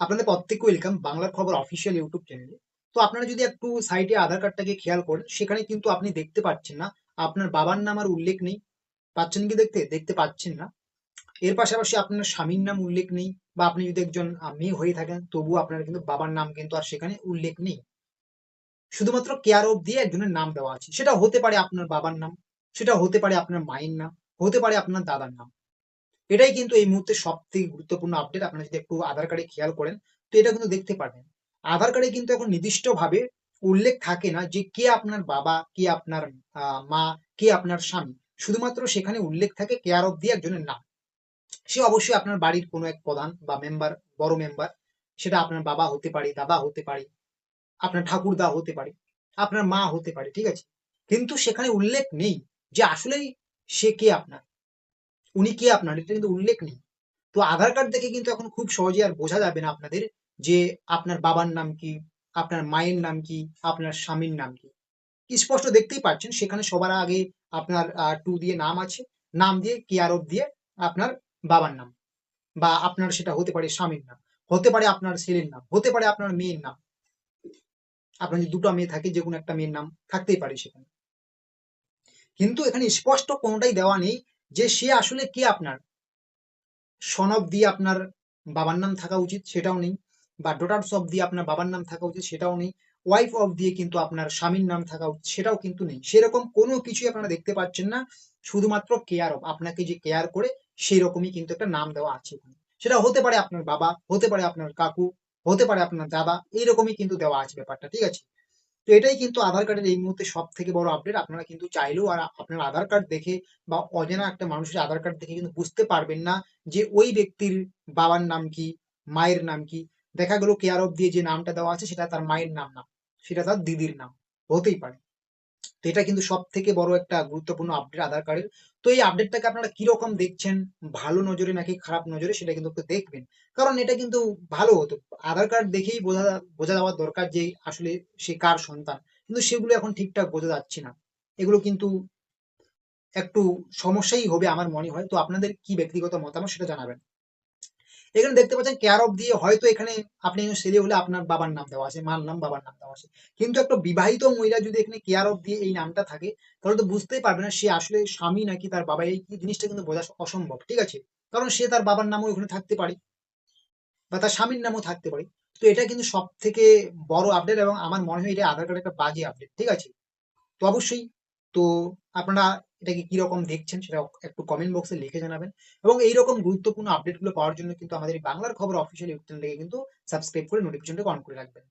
আপনাদের প্রত্যেককে ওয়েলকাম বাংলার খবর অফিসিয়াল ইউটিউব চ্যানেলে তো আপনারা যদি একটু সাইডে আধার কার্ডটাকে খেয়াল করেন, সেখানে কিন্তু আপনি দেখতে পাচ্ছেন না, আপনার বাবার নাম আর উল্লেখ নেই। পাচ্ছেন কি দেখতে? দেখতে পাচ্ছেন না। এর পাশাপাশি আপনার স্বামীর নাম উল্লেখ নেই, বা আপনি যদি একজন মেয়ে হয়ে থাকেন, তবুও আপনার কিন্তু বাবার নাম কিন্তু আর সেখানে উল্লেখ নেই। শুধুমাত্র কেয়ার অফ দিয়ে একজনের নাম দেওয়া আছে। সেটা হতে পারে আপনার বাবার নাম, সেটা হতে পারে আপনার মায়ের নাম, হতে পারে আপনার দাদার নাম। এটাই কিন্তু এই মুহূর্তে সব থেকে গুরুত্বপূর্ণ আপডেট আপনারা যদি একটু আধার কার্ডে খেয়াল করেন, তো এটা কিন্তু দেখতে পারবেন। আধার কার্ডে কিন্তু এখন নির্দিষ্টভাবে উল্লেখ থাকে না যে কে আপনার বাবা, কে আপনার মা, কে আপনার স্বামী। শুধুমাত্র সেখানে উল্লেখ থাকে কেয়ার অফ দিয়ে একজনের নাম। সে অবশ্যই আপনার বাড়ির কোনো এক প্রধান বা মেম্বার বড় মেম্বার সেটা আপনার বাবা হতে পারে, দাদা হতে পারে, আপনার ঠাকুরদা হতে পারে, আপনার মা হতে পারে, ঠিক আছে? কিন্তু সেখানে উল্লেখ নেই যে আসলেই সে কে আপনার। উনি কে আপনার? এটা কিন্তু উল্লেখ নেই। তো আধার কার্ড দেখে কিন্তু এখন খুব সহজে আর বোঝা যাবে না আপনাদের যে আপনার বাবার নাম কি, আপনার মায়ের নাম কি, আপনার স্বামীর নাম কি। স্পষ্ট দেখতেই পাচ্ছেন, সেখানে সবার আগে আপনার টু দিয়ে নাম আছে। নাম দিয়ে কেয়ার দিয়ে আপনার বাবার নাম। বা আপনার সেটা হতে পারে স্বামীর নাম, হতে পারে আপনার ছেলের নাম, হতে পারে আপনার মেয়ের নাম। আপনার যদি দুটো মেয়ে থাকে যে কোনো একটা মেয়ের নাম থাকতেই পারে সেখানে। কিন্তু এখানে স্পষ্ট কোনোটাই দেওয়া নেই যে সে আসলে কে আপনার? সনব দিয়ে আপনার বাবার নাম থাকা উচিত, সেটাও নেই। বা ডটার্স অফ দিয়ে আপনার বাবার নাম থাকা উচিত, সেটাও নেই। ওয়াইফ অফ দিয়ে কিন্তু আপনার স্বামীর নাম থাকা উচিত, সেটাও কিন্তু নেই। সেরকম কোনো কিছুই আপনারা দেখতে পাচ্ছেন না, শুধুমাত্র কেয়ার অফ আপনাকে যে কেয়ার করে সেই রকমই কিন্তু একটা নাম দেওয়া আছে সেটা হতে পারে আপনার বাবা, হতে পারে আপনার কাকু, হতে পারে আপনার দাদা, এইরকমই কিন্তু দেওয়া আছে ব্যাপারটা, ঠিক আছে? তো এটাই কিন্তু আধার কার্ডের এই মুহূর্তে সব থেকে বড় আপডেট আপনারা কিন্তু চাইলেও আর আপনার আধার কার্ড দেখে বা অজানা একটা মানুষের আধার কার্ড দেখে কিন্তু বুঝতে পারবেন না যে ওই ব্যক্তির বাবার নাম কি, মায়ের নাম কি। দেখা গেল কেয়ার অফ দিয়ে যে নামটা দেওয়া আছে সেটা তার মায়ের নাম না, সেটা তার দিদির নাম। হতেই পারে। এটা কিন্তু সব থেকে বড় একটা গুরুত্বপূর্ণ আপডেট আধার কার্ডের তো এই আপডেটটাকে আপনারা কীরকম দেখছেন? ভালো নজরে নাকি খারাপ নজরে সেটা কিন্তু একটু দেখবেন। কারণ এটা কিন্তু ভালো হতো আধার কার্ড দেখেই বোঝা বোঝা যাওয়ার দরকার যে আসলে সে কার সন্তান। কিন্তু সেগুলো এখন ঠিকঠাক বোঝা যাচ্ছে না। এগুলো কিন্তু একটু সমস্যাই হবে আমার মনে হয়। তো আপনাদের কি ব্যক্তিগত মতামত সেটা জানাবেন? এখানে দেখতে পাচ্ছেন কেয়ার অফ দিয়ে হয়তো এখানে আপনি ছেলে হলে আপনার বাবার নাম দেওয়া আছে, মার নাম, বাবার নাম দেওয়া আছে। কিন্তু একটা বিবাহিত মহিলা যদি এখানে কেয়ার অফ দিয়ে এই নামটা থাকে, তাহলে তো বুঝতেই পারবে না সে আসলে স্বামী নাকি তার বাবা, এই জিনিসটা কিন্তু বোঝা অসম্ভব, ঠিক আছে? কারণ সে তার বাবার নামও এখানে থাকতে পারে বা তার স্বামীর নামও থাকতে পারে। তো এটা কিন্তু সব থেকে বড় আপডেট এবং আমার মনে হয় এটা আধার কার্ডের একটা বাজে আপডেট ঠিক আছে? তো অবশ্যই, তো আপনারা এটাকে কীরকম দেখছেন সেটা একটু কমেন্ট বক্সে লিখে জানাবেন। এবং এইরকম গুরুত্বপূর্ণ আপডেটগুলো পাওয়ার জন্য কিন্তু আমাদের বাংলার খবর অফিসিয়াল ইউটিউব চ্যানেলকে কিন্তু সাবস্ক্রাইব করে নোটিফিকেশনটা অন করে রাখবেন।